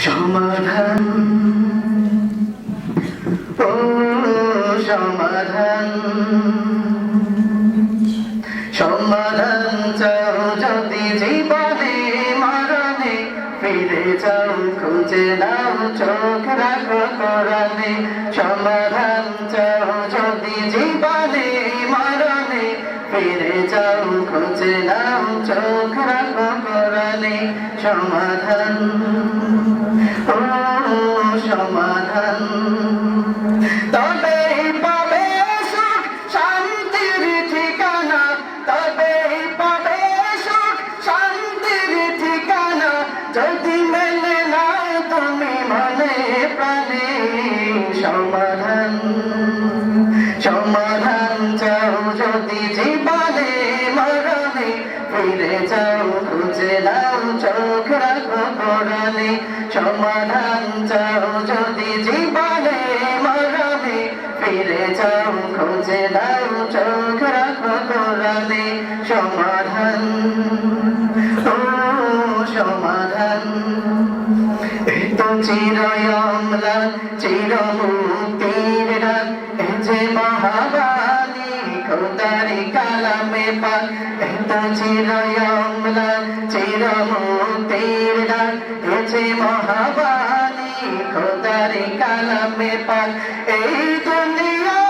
সমাধান। ও সমাধান। সমাধান চাও যদি জীবনে মরণে, ফিরে যাও, খুঁজে নাও, চোখ রাখো কোরআনে। সমাধান চাও যদি জীবনে মরণে, ফিরে যাও, খুঁজে নাও, চোখ রাখো কোরআনে। সমাধান। সমাধান। তবে পাবে সুখ, শান্তির ঠিকানা। তবে পাবে সুখ, শান্তির ঠিকানা। যদি মেলে না তুমি মনে প্রাণে সমাধান। সমাধান চাও যদি জীবনে। ফিরে যাও খুঁজে নাও চোখ রাখো কোরআনে সমাধান চাও যদি জীবনে মরণে। ফিরে যাও, খুঁজে নাও, চোখ রাখো কোরআনে সমাধান সমাধান। খোদারি কালামে পাক এই তো চিরয়মলা চির মুক্তির এই যে মহাবাণী খোদারি কালামে পাক, এই দুনিয়া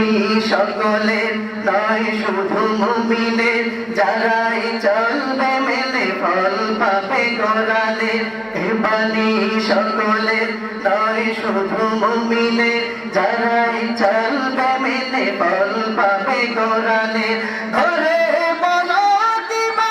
এবারে সকলের নয়, শুধু মুমিনের। যারাই চলবে মেলে ফল পাবে কোরআনে এবারে সকলের নয়, শুধু মুমিনের। যারাই চলবে মেলে ফল পাবে কোরআনে ঘরে বলো, কিংবা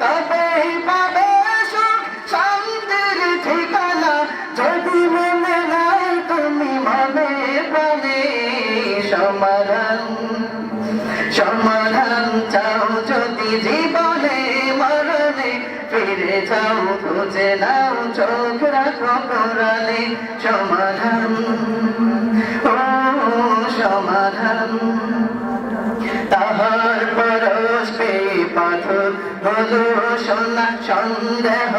তবেই পাবে সুখ শান্তির ঠিকানা। যদি মনে নাই তুমি মনে প্রাণে সমাধান সমাধান চাও যদি জীবনে মরণে, ফিরে যাও, খুঁজে নাও, চোখ রাখো কোরআনে সমাধান। সোনা সন্দেহ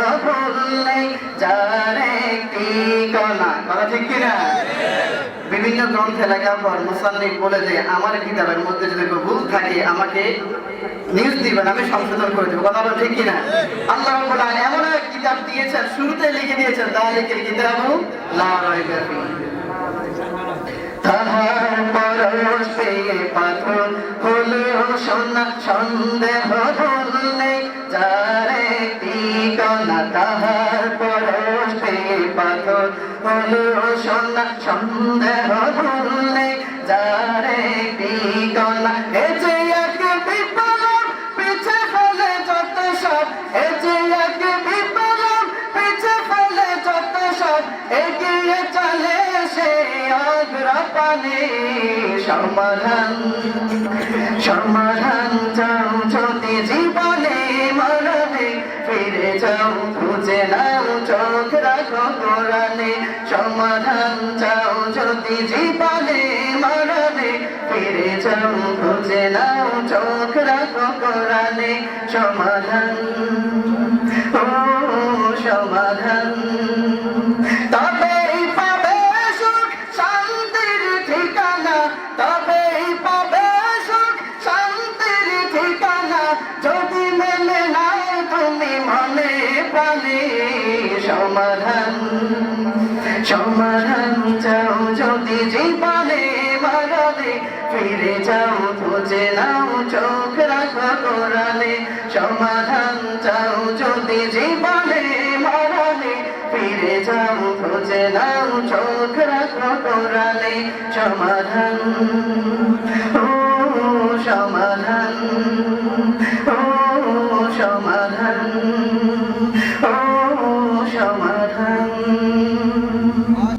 বিভিন্ন গ্রন্থে লেখার পর মুসান্নিক বলে যে, আমার কিতাবের মধ্যে যদি কোনো ভুল থাকে, আমাকে নিউজ দিবেন, আমি সংশোধন করে দেবো। কথা ঠিক কিনা? আল্লাহ এমন এক কিতাব দিয়েছেন, শুরুতে লিখে দিয়েছেন দালিকের কিতাবু লা রাইবা ফিহি। তাহার পরশ পেয়ে পাথর হলো সোনা সন্দেহ সন্দেহ ভুললে যার কণা এ যে এক বিপ্লব পিছে ফেলে যত সব এ যে এক বিপ্লব পিছে ফেলে যত সব এগিয়ে চলে সে অগ্রপানে সমাধান সমাধান চাও যদি জীবনে মরণে ফিরে যাও খুঁজে নাও চোখ রাখো কোরআনে সমাধান চাও যদি জীবনে মরণে, ফিরে যাও, খুঁজে নাও, চোখ রাখো সমাধান। ও সমাধান। তবেই পাবে সুখ শান্তির ঠিকানা, তবেই পাবে সুখ শান্তির ঠিকানা। যদি মেলে নাও তুমি মনে প্রাণে সমাধান। সমাধান চাও যদি জীবনে মরণে ফিরে যাও, খুঁজে নাও, চোখ রাখো কোরআনে সমাধান চাও যদি জীবনে মরণে ফিরে যাও, খুঁজে নাও, চোখ রাখো কোরআনে সমাধান